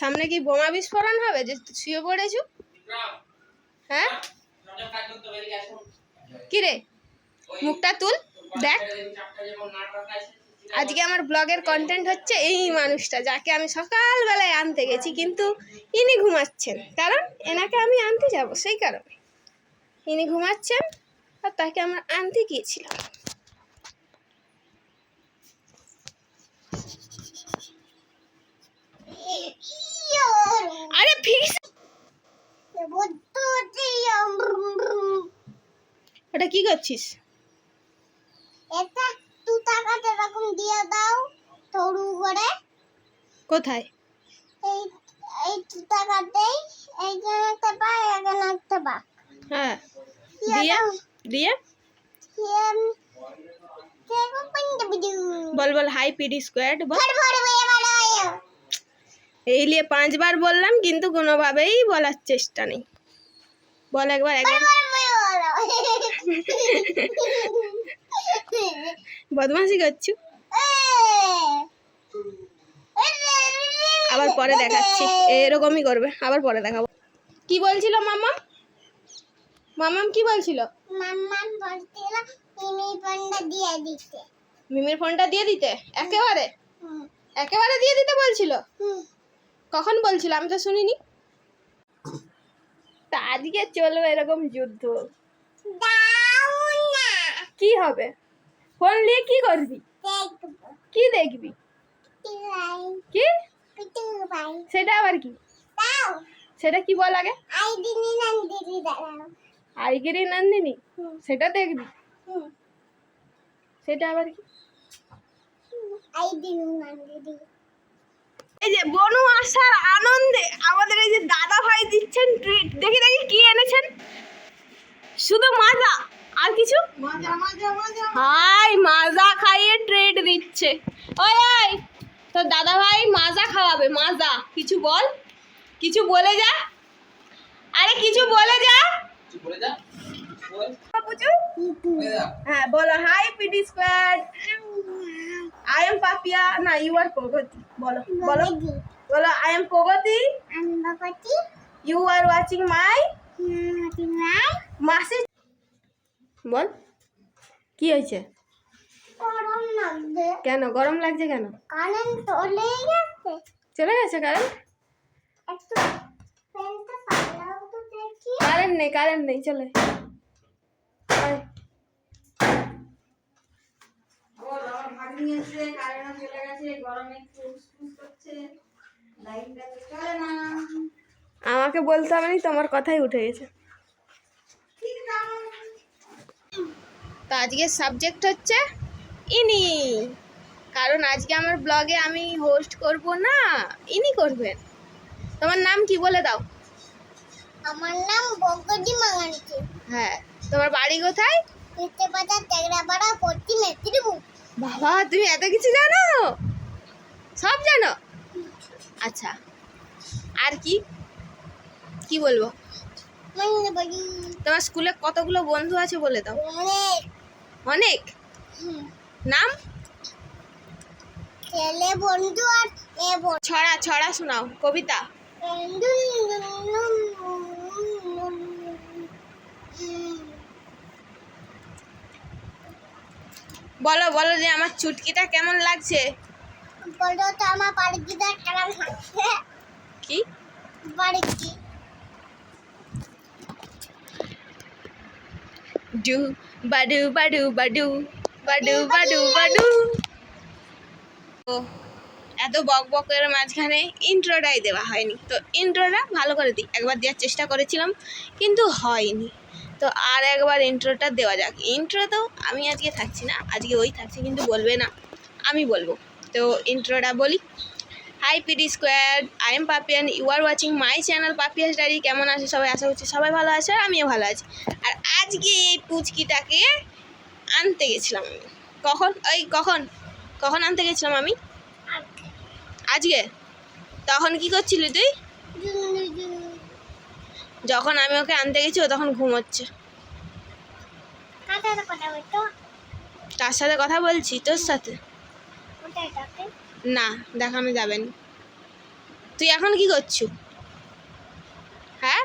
সামনে কি বোমা বিস্ফোরণ হবে? যে শুয়ে পড়েছু? হ্যাঁ? কি রে মুখটা তুল, দেখ। আজকে আমার ব্লগের কন্টেন্ট হচ্ছে এই মানুষটা, যাকে আমি সকালবেলায় আনতে গেছি, কিন্তু ইনি ঘুমাচ্ছেন। কারণ এনাকে আমি আনতে যাব, সেই কারণে। ইনি ঘুমাচ্ছেন, আর তাকে আমরা আনতে গিয়েছিলাম। আরে ওটা কি করছিস? এটা দু টাকাতে এরকম দিয়ে দাও কোথায়? এই এই দু টাকাতেই এইখানে একটা পা এখানে একটা পা হ্যাঁ। দিয়ে? দিয়ে? বল বল, হাই, পিডি স্কোয়ার্ড বল। ভর বয়ে বাড়ায় এই নিয়ে পাঁচবার বললাম কিন্তু কোনোভাবেই বলার চেষ্টা নেই। বল একবার একবার। বদমাসি করছু? আবার পরে দেখাচ্ছি। এরকমই করবে আবার পরে দেখাবো। কি বলছিল মামাম? মামাম কি বলছিল? মাম্মা বলছিল ইমি পান্ডা দিয়ে দিতে। মিমির ফোনটা দিয়ে দিতে? একেবারে? একেবারে দিয়ে দিতে বলছিল? কখন বলছিল? আমি তো শুনিনি। তা আজকে চলবে এরকম যুদ্ধ। কি হবে? ফোন নিয়ে কি করবি? দেখব কি দেখবি? কি? সেটা আবার কি? সেটা কি বল আগে? আইগিরি নন্দিনী? হুম। সেটা দেখবি? সেটা আবার কি? আই দিনি নান দিদি এই যে বনু আসার আনন্দে আমাদের এই যে দাদা ভাই দিচ্ছেন ট্রিট দেখি দেখি কি এনেছেন? শুধু মাজা আর কিছু? মজা মজা মজা। হাই মাজা খাইয়ে ট্রিট দিচ্ছে। ওই ওই তোর দাদা ভাই মাজা খাওয়াবে মাজা। কিছু বল কিছু বলে যা। আরে কিছু বলে যা। বলে যা হ্যাঁ বলো। Hi PD squad I am Papiya না ইউ আর প্রগতি বলো বলো। বলো I am Pragati you are watching my মাসি বল কি হয়েছে? গরম কেন গরম লাগছে কেন? কারেন্ট চলে গেছে। চলে গেছে কারেন্ট? একটু কারেন্ট নেই কারেন্ট নেই চলে। আমাকে বলতে হবে না তোমার কথাই উঠে গেছে। তো আজকের সাবজেক্ট হচ্ছে ইনি। কারণ আজকে আমার ব্লগে আমি হোস্ট করব না ইনি করবেন। তোমার নাম কি বলে দাও? আমার নাম বগদি মাঙ্গানিকে হ্যাঁ তোমার বাড়ি কোথায়? নিতে বাজার তেগড়াপাড়া পড়ছি মেদিনীপুর। বাবা তুমি এত কিছু জানো সব জানো আচ্ছা আর কি কি বলব মানে তোমার স্কুলে কতগুলো বন্ধু আছে বলে দাও অনেক নাম ছেলে বন্ধু আর ছড়া ছড়া শোনাও কবিতা বলো বলো যে আমার চুটকিটা কেমন লাগছে? বলো তো আমার বাড়িটা কেমন লাগছে? কি? বাড়ি ডু বাডু বাডু বাডু বাডু বাডু বাডু ও এত বক বকের মাঝখানে ইন্ট্রোটাই দেওয়া হয়নি। তো ইন্ট্রোটা ভালো করে দিই একবার দেওয়ার চেষ্টা করেছিলাম কিন্তু হয়নি। তো আর একবার ইন্ট্রোটা দেওয়া যাক। ইন্ট্রো তো আমি আজকে থাকছি না, আজকে ওই থাকছে কিন্তু বলবে না, আমি বলব। তো ইন্ট্রোটা বলি। Hi PD squad I am Papiya you are watching my channel Papiya's diary কেমন আছে সবাই? আশা করছি সবাই ভালো আছে আর আমিও ভালো আছি। আর আজকে এই পুচকিটাকে আনতে গেছিলাম আমি। কখন? ওই কখন? কখন আনতে গেছিলাম আমি? আজকে? তখন কি করছিলি তুই? যখন আমি ওকে আনতে গেছি ও তখন ঘুমোচ্ছে। তার সাথে কথা বলছি? তোর সাথে? না দেখানো যাবে না। তুই এখন কি করছু? হ্যাঁ?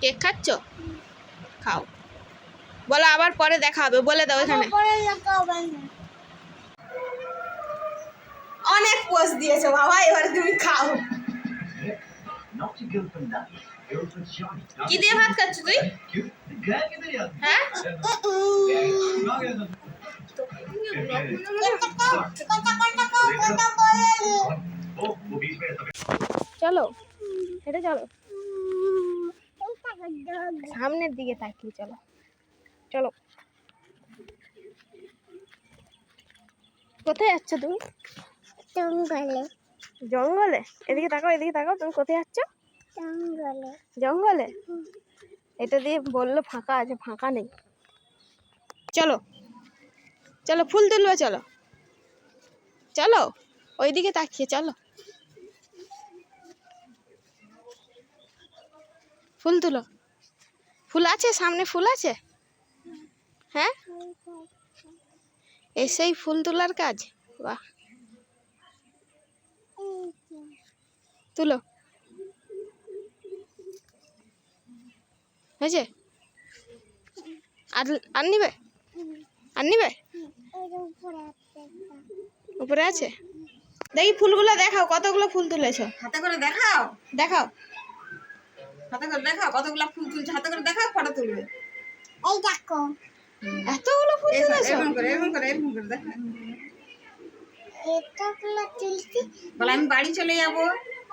কেক খাচ্ছ। খাও। বলো আবার পরে দেখা হবে বলে দাও এখানে। অনেক পোস্ট দিয়েছ বাবা এবারে তুমি খাও। কি দিয়ে ভাত খাচ্ছ তুই? হ্যাঁ? চলো হেঁটে চলো। সামনের দিকে তাকিয়ে চলো। চলো। কোথায় যাচ্ছ তুমি? জঙ্গলে। জঙ্গলে? এদিকে তাকাও এদিকে তাকাও। তুমি কোথায় যাচ্ছ? জঙ্গলে। জঙ্গলে? এটা দিয়ে বলল ফাঁকা আছে ফাঁকা নেই। চলো চলো ফুল তুলবে চলো। চলো ওইদিকে তাকিয়ে চলো। ফুল তুলো। ফুল আছে সামনে ফুল আছে? হ্যাঁ? এসেই ফুল তোলার কাজ? বাহ। তুলো। হয়েছে আর আর নিবে? আর নিবে? উপরে আছে? দেখি ফুলগুলো দেখাও কতগুলো ফুল তুলেছো? হাতে করে দেখাও। দেখাও। হাতে করে দেখাও কতগুলো ফুল তুলছে হাতে করে দেখাও ফটো তুলবে। এই দেখো। এতগুলো ফুল তুলেছো? করে এরকম করে এরকম করে দেখা এতগুলো তুলছি। বলে আমি বাড়ি চলে যাব।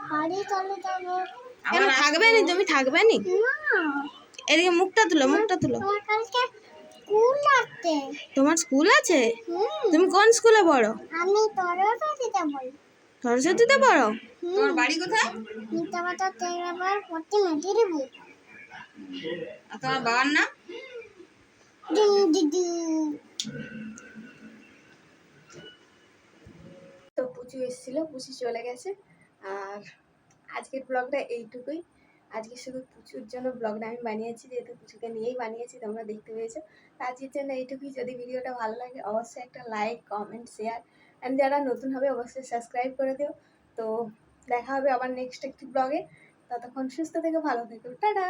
বাড়ি চলে যাব। থাকবে নি? তুমি থাকবে না। এদিকে মুখটা তুলো মুখটা তুলো। তোমার কালকে স্কুল আছে। তোমার স্কুল আছে? তুমি কোন স্কুলে পড়ো? আমি সরস্বতীতে পড়ো। তোমার বাড়ি কোথায়? নিতে তেরাবার পড়তে মেটিরে আর তোমার বাবার নাম? তো পুচু এসেছিল পুচু চলে গেছে। আর আজকের ব্লগটা এইটুকুই। আজকে শুধু পুচুর জন্য ব্লগটা আমি বানিয়েছি, যেহেতু পুচুকে নিয়েই বানিয়েছি, তোমরা দেখতে পেয়েছ। আজকের জন্য এইটুকুই। যদি ভিডিওটা ভালো লাগে, অবশ্যই একটা লাইক কমেন্ট শেয়ার অ্যান্ড যারা নতুন হবে, অবশ্যই সাবস্ক্রাইব করে দিও। তো দেখা হবে আবার নেক্সট একটি ব্লগে ততক্ষণ সুস্থ থেকে, ভালো থেকো। টাটা!